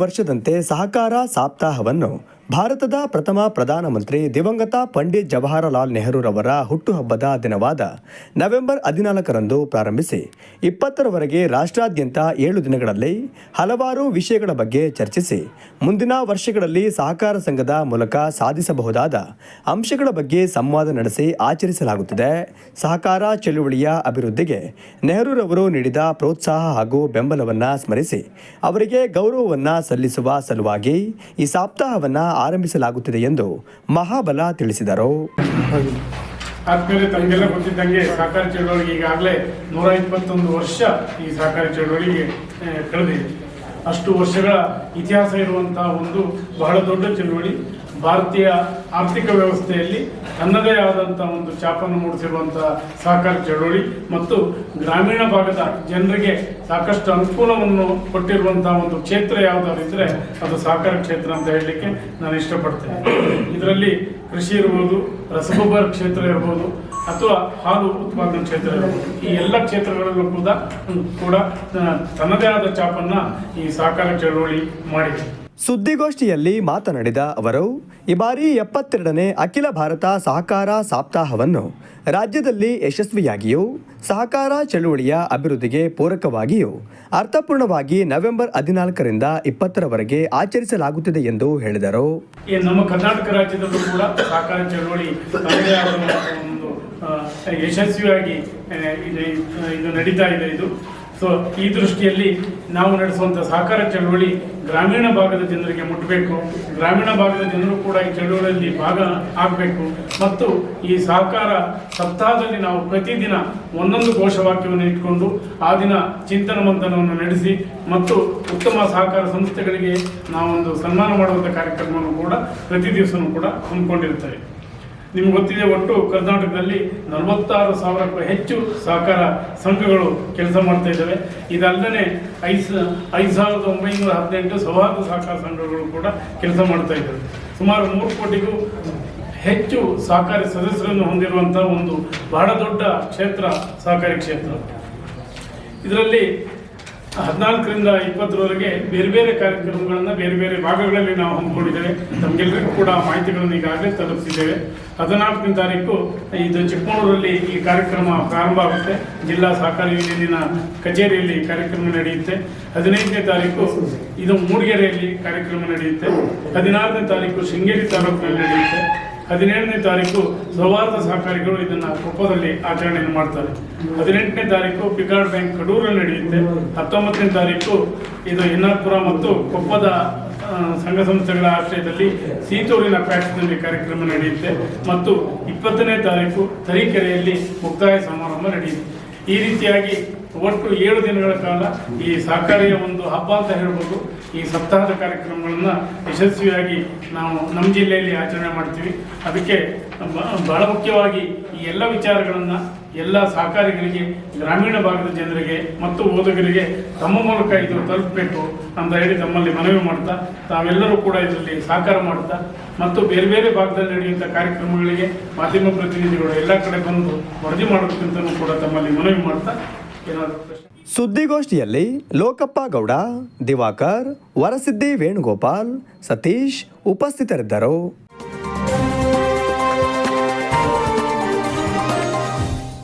ವರ್ಷದಂತೆ ಸಹಕಾರ ಸಪ್ತಾಹವನ್ನು ಭಾರತದ ಪ್ರಥಮ ಪ್ರಧಾನಮಂತ್ರಿ ದಿವಂಗತ ಪಂಡಿತ್ ಜವಾಹರಲಾಲ್ ನೆಹರೂರವರ ಹುಟ್ಟುಹಬ್ಬದ ದಿನವಾದ ನವೆಂಬರ್ ಹದಿನಾಲ್ಕರಂದು ಪ್ರಾರಂಭಿಸಿ ಇಪ್ಪತ್ತರವರೆಗೆ ರಾಷ್ಟ್ರಾದ್ಯಂತ ಏಳು ದಿನಗಳಲ್ಲಿ ಹಲವಾರು ವಿಷಯಗಳ ಬಗ್ಗೆ ಚರ್ಚಿಸಿ ಮುಂದಿನ ವರ್ಷಗಳಲ್ಲಿ ಸಹಕಾರ ಸಂಘದ ಮೂಲಕ ಸಾಧಿಸಬಹುದಾದ ಅಂಶಗಳ ಬಗ್ಗೆ ಸಂವಾದ ನಡೆಸಿ ಆಚರಿಸಲಾಗುತ್ತಿದೆ. ಸಹಕಾರ ಚಳುವಳಿಯ ಅಭಿವೃದ್ಧಿಗೆ ನೆಹರೂರವರು ನೀಡಿದ ಪ್ರೋತ್ಸಾಹ ಹಾಗೂ ಬೆಂಬಲವನ್ನು ಸ್ಮರಿಸಿ ಅವರಿಗೆ ಗೌರವವನ್ನು ಸಲ್ಲಿಸುವ ಸಲುವಾಗಿ ಈ ಸಪ್ತಾಹವನ್ನು ಆರಂಭಿಸಲಾಗುತ್ತಿದೆ ಎಂದು ಮಹಾಬಲ ತಿಳಿಸಿದರು. ಆದ್ಮೇಲೆ ತಮಗೆಲ್ಲ ಗೊತ್ತಿದ್ದಂಗೆ ಸಹಕಾರಿ ಚಳುವಳಿಗೆ ಈಗಾಗಲೇ ನೂರ ಇಪ್ಪತ್ತೊಂದು ವರ್ಷ ಈ ಸಹಕಾರಿ ಚಳುವಳಿಗೆ ಕಳೆದಿದೆ. ಅಷ್ಟು ವರ್ಷಗಳ ಇತಿಹಾಸ ಇರುವಂತಹ ಒಂದು ಬಹಳ ದೊಡ್ಡ ಚಳವಳಿ. ಭಾರತೀಯ ಆರ್ಥಿಕ ವ್ಯವಸ್ಥೆಯಲ್ಲಿ ತನ್ನದೇ ಆದಂತಹ ಒಂದು ಚಾಪನ್ನು ಮೂಡಿಸಿರುವಂತಹ ಸಹಕಾರ ಚಳುವಳಿ ಮತ್ತು ಗ್ರಾಮೀಣ ಭಾಗದ ಜನರಿಗೆ ಸಾಕಷ್ಟು ಅನುಕೂಲವನ್ನು ಕೊಟ್ಟಿರುವಂತಹ ಒಂದು ಕ್ಷೇತ್ರ ಯಾವುದಾದ್ರು ಇದ್ರೆ ಅದು ಸಹಕಾರ ಕ್ಷೇತ್ರ ಅಂತ ಹೇಳಲಿಕ್ಕೆ ನಾನು ಇಷ್ಟಪಡ್ತೇನೆ. ಇದರಲ್ಲಿ ಕೃಷಿ ಇರ್ಬೋದು, ರಸಗೊಬ್ಬರ ಕ್ಷೇತ್ರ ಇರ್ಬೋದು ಅಥವಾ ಹಾಲು ಉತ್ಪಾದನಾ ಕ್ಷೇತ್ರ ಇರ್ಬೋದು. ಈ ಎಲ್ಲ ಕ್ಷೇತ್ರಗಳಲ್ಲೂ ಕೂಡ ಕೂಡ ತನ್ನದೇ ಆದ ಚಾಪನ್ನು ಈ ಸಹಕಾರ ಚಳುವಳಿ ಮಾಡಿದೆ. ಸುದ್ದಿಗೋಷ್ಠಿಯಲ್ಲಿ ಮಾತನಾಡಿದ ಅವರು, ಈ ಬಾರಿ ಎಪ್ಪತ್ತೆರಡನೇ ಅಖಿಲ ಭಾರತ ಸಹಕಾರ ಸಪ್ತಾಹವನ್ನು ರಾಜ್ಯದಲ್ಲಿ ಯಶಸ್ವಿಯಾಗಿಯೂ, ಸಹಕಾರ ಚಳುವಳಿಯ ಅಭಿವೃದ್ಧಿಗೆ ಪೂರಕವಾಗಿಯೂ, ಅರ್ಥಪೂರ್ಣವಾಗಿ ನವೆಂಬರ್ ಹದಿನಾಲ್ಕರಿಂದ ಇಪ್ಪತ್ತರವರೆಗೆ ಆಚರಿಸಲಾಗುತ್ತಿದೆ ಎಂದು ಹೇಳಿದರು. ನಮ್ಮ ಕರ್ನಾಟಕ ರಾಜ್ಯದಲ್ಲೂ ಕೂಡ ಸಹಕಾರ ಚಳುವಳಿ ಯಶಸ್ವಿಯಾಗಿ ಇದು ನಡೀತಾ ಇದೆ ಇದು. ಸೊ ಈ ದೃಷ್ಟಿಯಲ್ಲಿ ನಾವು ನಡೆಸುವಂಥ ಸಹಕಾರ ಚಳುವಳಿ ಗ್ರಾಮೀಣ ಭಾಗದ ಜನರಿಗೆ ಮುಟ್ಟಬೇಕು ಗ್ರಾಮೀಣ ಭಾಗದ ಜನರು ಕೂಡ ಈ ಚಳುವಳಿಯಲ್ಲಿ ಭಾಗ ಆಗಬೇಕು. ಮತ್ತು ಈ ಸಹಕಾರ ಸಪ್ತಾಹದಲ್ಲಿ ನಾವು ಪ್ರತಿದಿನ ಒಂದೊಂದು ಘೋಷವಾಕ್ಯವನ್ನು ಇಟ್ಕೊಂಡು ಆ ದಿನ ಚಿಂತನ ಮಂಥನವನ್ನು ನಡೆಸಿ ಮತ್ತು ಉತ್ತಮ ಸಹಕಾರ ಸಂಸ್ಥೆಗಳಿಗೆ ನಾವೊಂದು ಸನ್ಮಾನ ಮಾಡುವಂಥ ಕಾರ್ಯಕ್ರಮವನ್ನು ಕೂಡ ಪ್ರತಿ ದಿವಸವೂ ಕೂಡ ಹಮ್ಮಿಕೊಂಡಿರ್ತೇವೆ ನಿಮ್ಗೆ ಗೊತ್ತಿದೆ ಒಟ್ಟು ಕರ್ನಾಟಕದಲ್ಲಿ ನಲವತ್ತಾರು ಸಾವಿರಕ್ಕೂ ಹೆಚ್ಚು ಸಹಕಾರ ಸಂಘಗಳು ಕೆಲಸ ಮಾಡ್ತಾ ಇದ್ದಾವೆ. ಇದಲ್ಲದೆ ಐದು ಐದು ಸಾವಿರದ ಒಂಬೈನೂರ ಹದಿನೆಂಟು ಸೌಹಾರ್ದ ಸಹಕಾರ ಸಂಘಗಳು ಕೂಡ ಕೆಲಸ ಮಾಡ್ತಾ ಇದ್ದಾವೆ. ಸುಮಾರು ಮೂರು ಕೋಟಿಗೂ ಹೆಚ್ಚು ಸಹಕಾರಿ ಸದಸ್ಯರನ್ನು ಹೊಂದಿರುವಂಥ ಒಂದು ಬಹಳ ದೊಡ್ಡ ಕ್ಷೇತ್ರ, ಸಹಕಾರಿ ಕ್ಷೇತ್ರ. ಇದರಲ್ಲಿ ಹದಿನಾಲ್ಕರಿಂದ ಇಪ್ಪತ್ತರವರೆಗೆ ಬೇರೆ ಬೇರೆ ಕಾರ್ಯಕ್ರಮಗಳನ್ನು ಬೇರೆ ಬೇರೆ ಭಾಗಗಳಲ್ಲಿ ನಾವು ಹಮ್ಮಿಕೊಂಡಿದ್ದೇವೆ. ನಮಗೆಲ್ಲರಿಗೂ ಕೂಡ ಮಾಹಿತಿಗಳನ್ನು ಈಗಾಗಲೇ ತಲುಪಿಸಿದ್ದೇವೆ. ಹದಿನಾಲ್ಕನೇ ತಾರೀಕು ಇದು ಚಿಕ್ಕಮಗಳೂರಲ್ಲಿ ಈ ಕಾರ್ಯಕ್ರಮ ಪ್ರಾರಂಭ ಆಗುತ್ತೆ. ಜಿಲ್ಲಾ ಸಹಕಾರಿ ಯೂನಿಯನ್ನಿನ ಕಚೇರಿಯಲ್ಲಿ ಕಾರ್ಯಕ್ರಮ ನಡೆಯುತ್ತೆ. ಹದಿನೈದನೇ ತಾರೀಕು ಇದು ಮೂಡಿಗೆರೆಯಲ್ಲಿ ಕಾರ್ಯಕ್ರಮ ನಡೆಯುತ್ತೆ. ಹದಿನಾರನೇ ತಾರೀಕು ಶೃಂಗೇರಿ ತಾಲೂಕಿನಲ್ಲಿ ನಡೆಯುತ್ತೆ. ಹದಿನೇಳನೇ ತಾರೀಕು ಸೌಹಾರ್ದ ಸಹಕಾರಿಗಳು ಇದನ್ನ ಕೊಪ್ಪದಲ್ಲಿ ಆಚರಣೆಯನ್ನು ಮಾಡ್ತಾರೆ. ಹದಿನೆಂಟನೇ ತಾರೀಕು ಪಿಕಾರ್ಡ್ ಬ್ಯಾಂಕ್ ಕಡೂರಲ್ಲಿ ನಡೆಯುತ್ತೆ. ಹತ್ತೊಂಬತ್ತನೇ ತಾರೀಕು ಇದು ಇನ್ನಾಪುರ ಮತ್ತು ಕೊಪ್ಪದ ಸಂಘ ಸಂಸ್ಥೆಗಳ ಆಶ್ರಯದಲ್ಲಿ ಸೀತೂರಿನ ಪ್ಯಾಕ್ಸ್ನಲ್ಲಿ ಕಾರ್ಯಕ್ರಮ ನಡೆಯುತ್ತೆ. ಮತ್ತು ಇಪ್ಪತ್ತನೇ ತಾರೀಕು ತರೀಕೆರೆಯಲ್ಲಿ ಮುಕ್ತಾಯ ಸಮಾರಂಭ ನಡೆಯುತ್ತೆ. ಈ ರೀತಿಯಾಗಿ ಒಟ್ಟು ಏಳು ದಿನಗಳ ಕಾಲ ಈ ಸಹಕಾರಿಯ ಒಂದು ಹಬ್ಬ ಅಂತ ಹೇಳ್ಬೋದು. ಈ ಸಪ್ತಾಹದ ಕಾರ್ಯಕ್ರಮಗಳನ್ನು ಯಶಸ್ವಿಯಾಗಿ ನಾವು ನಮ್ಮ ಜಿಲ್ಲೆಯಲ್ಲಿ ಆಚರಣೆ ಮಾಡ್ತೀವಿ. ಅದಕ್ಕೆ ಬಹಳ ಮುಖ್ಯವಾಗಿ ಈ ಎಲ್ಲ ವಿಚಾರಗಳನ್ನು ಎಲ್ಲ ಸಹಕಾರಿಗಳಿಗೆ, ಗ್ರಾಮೀಣ ಭಾಗದ ಜನರಿಗೆ ಮತ್ತು ಓದುಗರಿಗೆ ತಮ್ಮ ಮೂಲಕ ಇದು ತಲುಪಬೇಕು ಅಂತ ಹೇಳಿ ತಮ್ಮಲ್ಲಿ ಮನವಿ ಮಾಡ್ತಾ, ತಾವೆಲ್ಲರೂ ಕೂಡ ಇದರಲ್ಲಿ ಸಹಕಾರ ಮಾಡ್ತಾ ಮತ್ತು ಬೇರೆ ಬೇರೆ ಭಾಗದಲ್ಲಿ ನಡೆಯುವಂಥ ಕಾರ್ಯಕ್ರಮಗಳಿಗೆ ಮಾಧ್ಯಮ ಪ್ರತಿನಿಧಿಗಳು ಎಲ್ಲ ಕಡೆ ಬಂದು ವರದಿ ಮಾಡಬೇಕಂತಲೂ ಕೂಡ ತಮ್ಮಲ್ಲಿ ಮನವಿ ಮಾಡ್ತಾ ಸುದ್ದಿಗೋಷ್ಠಿಯಲ್ಲಿ ಲೋಕಪ್ಪ ಗೌಡ ದಿವಾಕರ್ ವರಸಿದ್ದಿ ವೇಣುಗೋಪಾಲ್ ಸತೀಶ್ ಉಪಸ್ಥಿತರಿದ್ದರು.